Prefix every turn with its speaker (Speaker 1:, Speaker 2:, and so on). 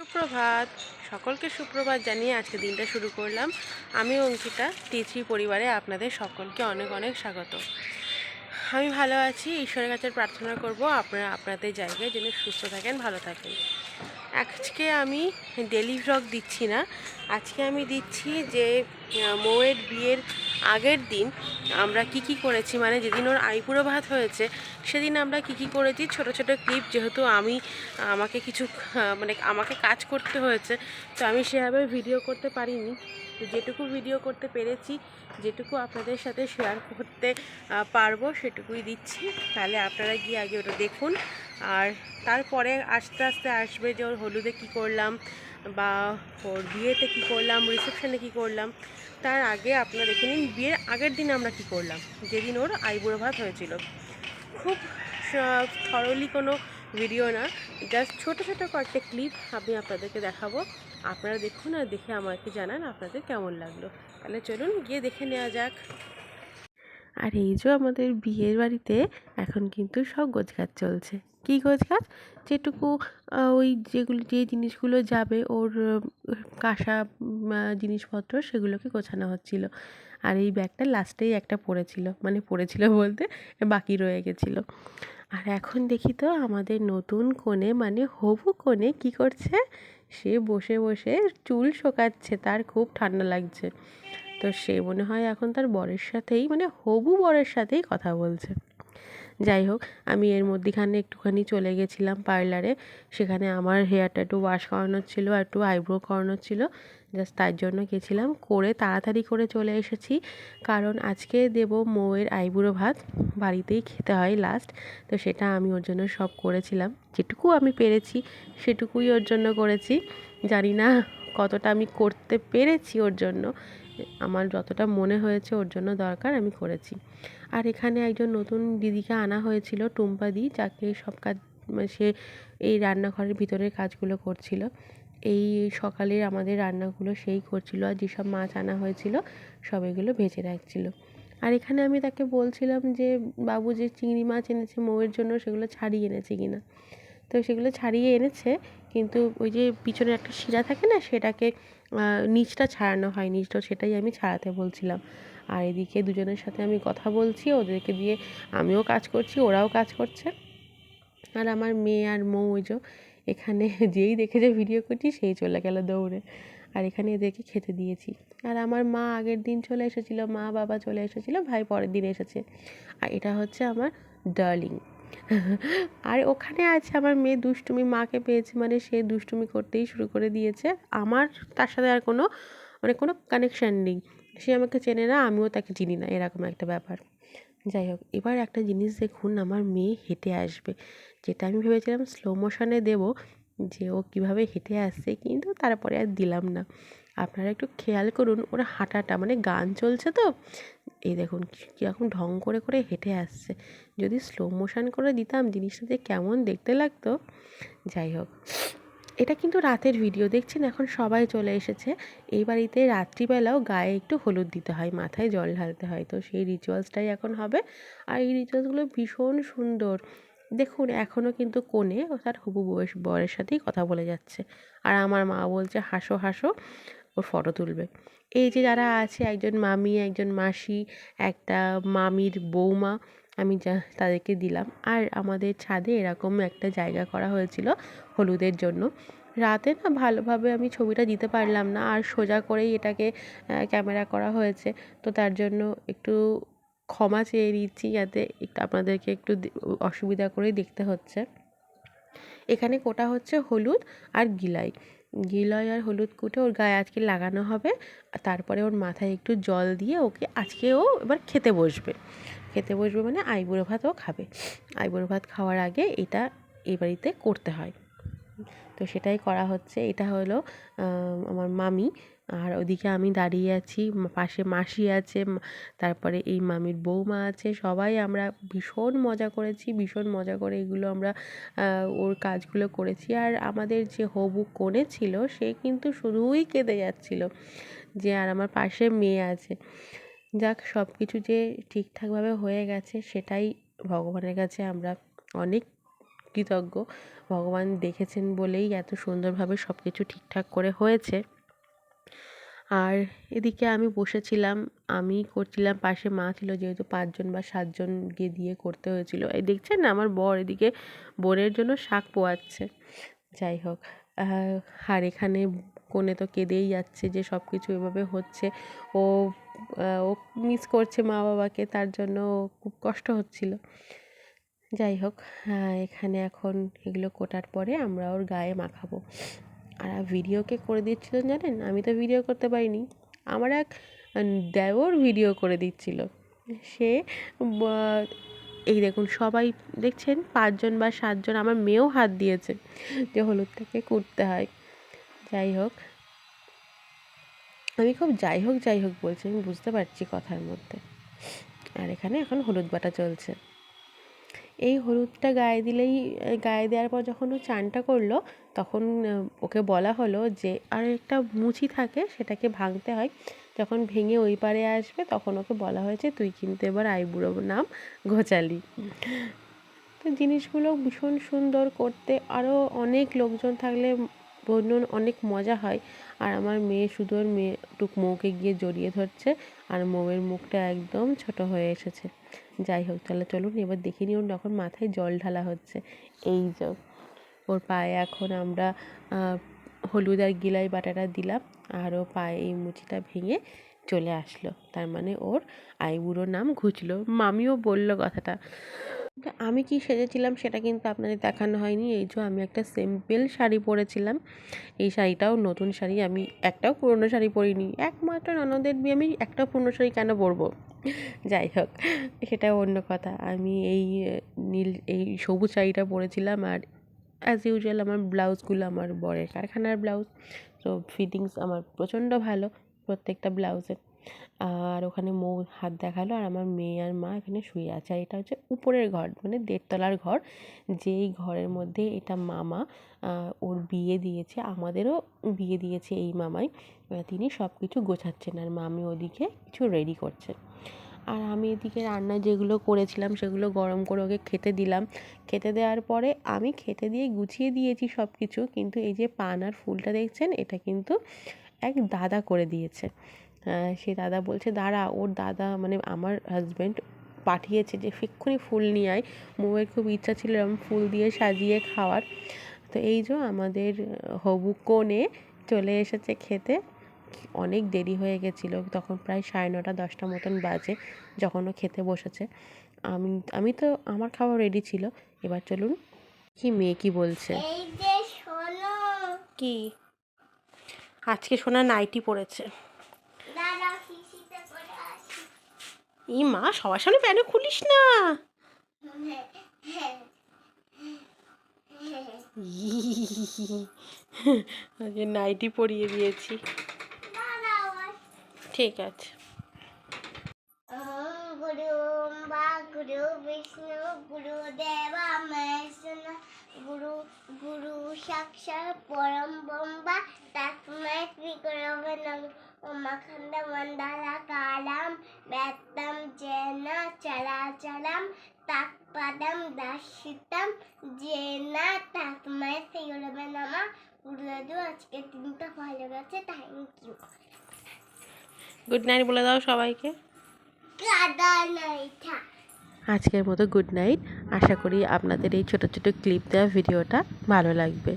Speaker 1: সুপ্রভাত। সকলকে সুপ্রভাত জানিয়ে আজকে দিনটা শুরু করলাম। আমি অঙ্কিতা, তিথি পরিবারে আপনাদের সকলকে অনেক অনেক স্বাগত। আমি ভালো আছি, ঈশ্বরের কাছে প্রার্থনা করব আপনারা, আপনাদের জায়গায় যেন সুস্থ থাকেন, ভালো থাকেন। আজকে আমি ডেলি ভ্লগ দিচ্ছি না। আজকে আমি দিচ্ছি যে মৌয়ের বিয়ের আগের দিন আমরা কি কি করেছি মানে যেদিন ওর আইপুরো ভাত হয়েছে, সেদিন আমরা কি কি করেছি। ছোট ছোট ক্লিপ যেহেতু আমি, আমাকে কিছু মানে আমাকে কাজ করতে হয়েছে, তো আমি সেভাবে ভিডিও করতে পারিনি। তো যেটুকু ভিডিও করতে পেরেছি, যেটুকু আপনাদের সাথে শেয়ার করতে পারব, সেটুকুই দিচ্ছি। তাহলে আপনারা গিয়ে আগে ওটা দেখুন। আর তারপরে আস্তে আস্তে আসবে যে ওর হলুদে কী করলাম বা ওর বিয়েতে কী করলাম রিসেপশনে কী করলাম, তার আগে আপনারা দেখে নিন বিয়ের আগের দিন আমরা কী করলাম, যেদিন ওর আইবুড়ো ভাত হয়েছিল। খুব থরলি কোনো ভিডিও না জাস্ট ছোটো ছোটো কয়েকটা ক্লিপ আমি আপনাদেরকে দেখাবো। আপনারা দেখুন আর দেখে আমাকে জানান আপনাদের কেমন লাগল। তাহলে চলুন গিয়ে দেখে নেওয়া যাক। আর এই যে আমাদের বিয়ের বাড়িতে এখন কিন্তু সব গোছগাছ চলছে। কী গোছগাছ যেটুকু ওই যেগুলো, যে জিনিসগুলো যাবে ওর কাঁসা জিনিসপত্র সেগুলোকে গোছানো হচ্ছিল। আর এই ব্যাগটা লাস্টেই একটা পড়েছিল মানে পড়েছিল বলতে বাকি রয়ে গেছিল। আর এখন দেখি তো আমাদের নতুন কোণে মানে হবু কোণে কি করছে? সে বসে বসে চুল শোকাচ্ছে, তার খুব ঠান্ডা লাগছে। তো সে মনে হয় এখন তার বরের সাথেই মানে হবু বরের সাথেই কথা বলছে। যাই হোক, আমি এর মধ্যেখানে একটুখানি চলে গেছিলাম পার্লারে সেখানে আমার হেয়ারটা একটু ওয়াশ করানোর ছিল আর একটু আইব্রো করানোর ছিল। জাস্ট তার জন্য গেছিলাম। করে তাড়াতাড়ি করে চলে এসেছি। কারণ আজকে দেব মৌয়ের আইবুড়ো ভাত। বাড়িতেই খেতে হয় লাস্ট তো সেটা আমি ওর জন্য সব করেছিলাম। যেটুকু আমি পেরেছি, সেটুকুই ওর জন্য করেছি। জানি না কতটা আমি করতে পেরেছি ওর জন্য। আমার যতটা মনে হয়েছে ওর জন্য দরকার আমি করেছি। আর এখানে একজন নতুন দিদিকে আনা হয়েছিল টুম্পা দি, যাকে সব কাজ মানে সে এই রান্নাঘরের ভিতরের কাজগুলো করছিল। এই সকালের আমাদের রান্নাগুলো সেই করছিল আর যেসব মাছ আনা হয়েছিল সব এগুলো ভেজে রাখছিল। আর এখানে আমি তাকে বলছিলাম যে, বাবু যে চিংড়ি মাছ এনেছে মৌয়ের জন্য সেগুলো ছাড়িয়ে এনেছে কিনা? তো সেগুলো ছাড়িয়ে এনেছে। কিন্তু ওই যে পিছনে একটা শিরা থাকে না, সেটাকে নিচটা ছাড়ানো হয় নিচটা সেটাই আমি ছাড়াতে বলছিলাম। আর এদিকে দুজনের সাথে আমি কথা বলছি, ওদেরকে দিয়ে আমিও কাজ করছি, ওরাও কাজ করছে। আর আমার মেয়ে আর মৌ ওই এখানে যেই দেখে যে ভিডিও করছি, সেই চলে গেল দৌড়ে। আর এখানে এদেরকে খেতে দিয়েছি। আর আমার মা আগের দিন চলে এসেছিল, মা বাবা চলে এসেছিল, ভাই পরের দিন এসেছে। আর এটা হচ্ছে আমার ডার্লিং। আর ওখানে আছে আমার মেয়ে দুষ্টুমি, মাকে পেয়েছে মানে সে দুষ্টুমি করতেই শুরু করে দিয়েছে। আমার তার সাথে আর কোনো মানে কোনো কানেকশান নেই। সে আমাকে চেনে না, আমিও তাকে চিনি না, এরকম একটা ব্যাপার। যাই হোক, এবার একটা জিনিস দেখুন, আমার মেয়ে হেঁটে আসবে। যেটা আমি ভেবেছিলাম স্লো মোশনে দেবো, যে ও কীভাবে হেঁটে আসছে, কিন্তু তারপরে আর দিলাম না। আপনারা একটু খেয়াল করুন, ওর হাঁটাটা মানে গান চলছে তো। এই দেখুন কীরকম ঢং করে করে হেঁটে আসছে। যদি স্লো মোশন করে দিতাম, জিনিসটা যে কেমন দেখতে লাগতো। যাই হোক, এটা কিন্তু রাতের ভিডিও দেখছেন? এখন সবাই চলে এসেছে। এই বাড়িতে রাত্রিবেলাও গায়ে একটু হলুদ দিতে হয়, মাথায় জল ঢালতে হয়। তো সেই রিচুয়ালসটাই এখন হবে। আর এই রিচুয়ালসগুলো ভীষণ সুন্দর। দেখুন এখনও কিন্তু কোণে তার হবু বয়স, বরের সাথেই কথা বলে যাচ্ছে। আর আমার মা বলছে, হাসো হাসো। ওর ফটো তুলবে। এই যে যারা আছে, একজন মামি, একজন মাসি, একটা মামির বৌমা, আমি যা তাদেরকে দিলাম। আর আমাদের ছাদে এরকম একটা জায়গা করা হয়েছিল হলুদের জন্য। রাতে না ভালোভাবে আমি ছবিটা দিতে পারলাম না, আর সোজা করেই এটাকে ক্যামেরা করা হয়েছে। তো তার জন্য একটু ক্ষমা চেয়ে নিচ্ছি যাতে আপনাদেরকে একটু অসুবিধা করেই দেখতে হচ্ছে। এখানে কোটা হচ্ছে হলুদ আর গিলাই গিলয় আর হলুদ কুটে ওর গায়ে আজকে লাগানো হবে। আর তারপরে ওর মাথায় একটু জল দিয়ে ওকে আজকে ও এবার খেতে বসবে। খেতে বসবে মানে আইবুড়ো ভাতও খাবে। আইবুড়ো ভাত খাওয়ার আগে এটা এ বাড়িতে করতে হয়। তো সেটাই করা হচ্ছে। এটা হলো আমার মামি। আর ওদিকে আমি দাঁড়িয়ে আছি পাশে মাসি আছে তারপরে এই মামির বৌমা আছে। সবাই আমরা ভীষণ মজা করেছি, ভীষণ মজা করে এগুলো আমরা ওর কাজগুলো করেছি। আর আমাদের যে হবু কোণে ছিল, সে কিন্তু শুধুই কেঁদে যাচ্ছিল যে আর আমার পাশে মেয়ে আছে। যাক সব কিছু যে ঠিকঠাকভাবে হয়ে গেছে, সেটাই ভগবানের কাছে আমরা অনেক কৃতজ্ঞ। ভগবান দেখেছেন বলেই এত সুন্দরভাবে সব কিছু ঠিকঠাক করে হয়েছে। আর এদিকে আমি বসেছিলাম, আমি করছিলাম, পাশে মা ছিল যেহেতু পাঁচজন বা সাতজনকে দিয়ে করতে হয়েছিল। এই দেখছেন না আমার বর এদিকে বোনের জন্য শাক পোয়াচ্ছে। যাই হোক আর এখানে কোণে তো কেঁদেই যাচ্ছে যে সব কিছু এভাবে হচ্ছে। ও ও মিস করছে মা বাবাকে তার জন্য খুব কষ্ট হচ্ছিল। যাই হোক এখানে এখন এগুলো কোটার পরে আমরা ওর গায়ে মাখাবো। আর ভিডিওকে করে দিচ্ছিলেন জানেন? আমি তো ভিডিও করতে পারিনি। আমার এক দেওর ভিডিও করে দিচ্ছিল। সে এই দেখুন, সবাই দেখছেন? পাঁচজন বা সাতজন, আমার মেয়েও হাত দিয়েছে যে হলুদটাকে কুটতে হয়। যাই হোক, আমি খুব যাই হোক যাই হোক বলছি, আমি বুঝতে পারছি কথার মধ্যে। আর এখানে এখন হলুদ বাটা চলছে। এই হলুদটা গায়ে দিলেই গায়ে দেওয়ার পর যখন ও চানটা করল, তখন ওকে বলা হলো যে আর একটা মুচি থাকে, সেটাকে ভাঙতে হয়। যখন ভেঙে ওই পারে আসবে, তখন ওকে বলা হয়েছে, তুই কিন্তু এবার আইবুড়ো নাম ঘোচালি। তো জিনিসগুলো ভীষণ সুন্দর করতে আরও অনেক লোকজন থাকলে বলুন অনেক মজা হয়। আর আমার মেয়ে ওর মেয়ে টুক মৌকে গিয়ে জড়িয়ে ধরছে, আর মৌয়ের মুখটা একদম ছোট হয়ে এসেছে। যাই হোক, তাহলে চলুন এবার দেখে নিন যখন মাথায় জল ঢালা হচ্ছে। এই যে ওর পায়ে এখন আমরা হলুদ আর গিলাই বাটাটা দিলাম আর ও পায়ে এই মুচিটা ভেঙে চলে আসলো। তার মানে ওর আইবুড়োর নাম ঘুচলো। মামিও বলল কথাটা। আমি কি সেজেছিলাম সেটা কিন্তু আপনাদের দেখানো হয়নি। এই যে আমি একটা সিম্পল শাড়ি পরেছিলাম। এই শাড়িটাও নতুন শাড়ি। আমি একটাও পুরনো শাড়ি পরিনি। একমাত্র ননদের বিয়ে আমি একটাও পুরনো শাড়ি কেন পরবো? যাই হোক, সেটা অন্য কথা। আমি এই, নীল, এই সবুজ শাড়িটা পরেছিলাম আর অ্যাজ ইউজুয়াল আমার ব্লাউজগুলো আমার বরের কারখানার ব্লাউজ। তো ফিটিংস আমার প্রচণ্ড ভালো প্রত্যেকটা ব্লাউজের আর ওখানে মৌ হাত দেখাল আর আমার মেয়ে আর মা এখানে শুয়ে আছে। আর এটা হচ্ছে উপরের ঘর মানে দেড়তলার ঘর। যেই ঘরের মধ্যে এটা মামা ওর বিয়ে দিয়েছে, আমাদেরও বিয়ে দিয়েছে এই মামাই। তিনি সব কিছু গোছাচ্ছেন আর মামি ওদিকে কিছু রেডি করছে আর আমি এদিকে রান্না যেগুলো করেছিলাম সেগুলো গরম করে ওকে খেতে দিলাম। খেতে দেওয়ার পরে আমি খেতে দিয়ে গুছিয়ে দিয়েছি সব কিছু কিন্তু এই যে পান আর ফুলটা দেখছেন, এটা কিন্তু এক দাদা করে দিয়েছে। সে দাদা বলছে দাঁড়া ওর দাদা মানে আমার হাজব্যান্ড পাঠিয়েছে যে ফিক্ষুনি ফুল নিয়ে আয়। মৌয়ের খুব ইচ্ছা ছিল এরকম ফুল দিয়ে সাজিয়ে খাওয়ার। তো এই যে আমাদের হবু কোণে চলে এসেছে খেতে। অনেক দেরি হয়ে গেছিল তখন প্রায় সাড়ে নটা দশটা মতন বাজে যখন ও খেতে বসেছে। আমি আমি তো আমার খাওয়া রেডি ছিল। এবার চলুন কি মেয়ে কি বলছে? কি? আজকে সোনা নাইটি পড়েছে। ই মা সবার সামনে প্যানে খুলিস না আজকে নাইটি পরিয়ে দিয়েছি ঠিক আছে
Speaker 2: গুরু বা গুরু গুরু গুরু সাক্ষাৎ পরম ব্রহ্মা তস্মৈ শ্রী গুরবে নমঃ ওমাখণ্ড মণ্ডলা কালাম ব্যক্তম জেন চরাচরম তৎপদম দর্শিতম জেন তস্মৈ শ্রী গুরবে নমঃ গুরুদেব আজকে দিনটা ভালো গেছে থ্যাংক ইউ
Speaker 1: গুড নাইট বলে দাও সবাইকে।
Speaker 2: কাদা নাইটা
Speaker 1: আজকের মতো গুড নাইট আশা করি আপনাদের এই ছোটো ছোটো ক্লিপ দেওয়া ভিডিওটা ভালো লাগবে।